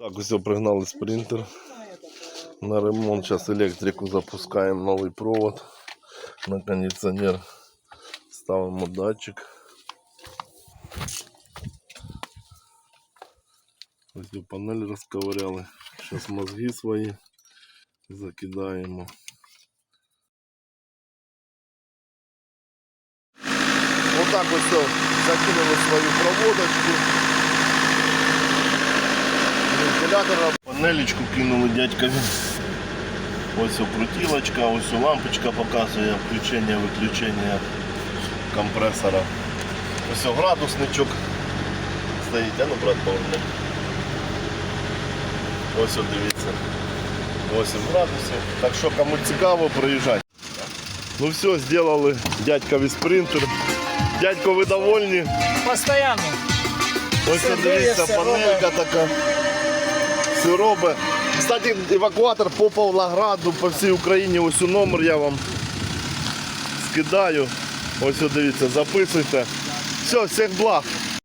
Так, ось пригнали спринтер. На ремонт зараз електрику запускаємо новий провод. На кондиціонер ставимо датчик. Ось панель розковыряли. Зараз мозги свої закидаємо. Отак ось все закинули свою проводочку. Вентилятора. Панелечку кинули дядькові. Ось крутілочка, ось лампочка показує включення, виключення компресора. Ось градусничок стоїть, а ну брат поверни. Ось дивіться. 8 градусів. Так що кому цікаво, приїжджайте. Ну все, зробили дядькові спринтер. Дядько, ви довольні? Постоянно. Ось Все дивіться, панелька така. Все робить. Кстати, евакуатор по Павлограду, по всій Україні. Ось у номер я вам скидаю. Ось дивіться, записуйте. Все, всіх благ.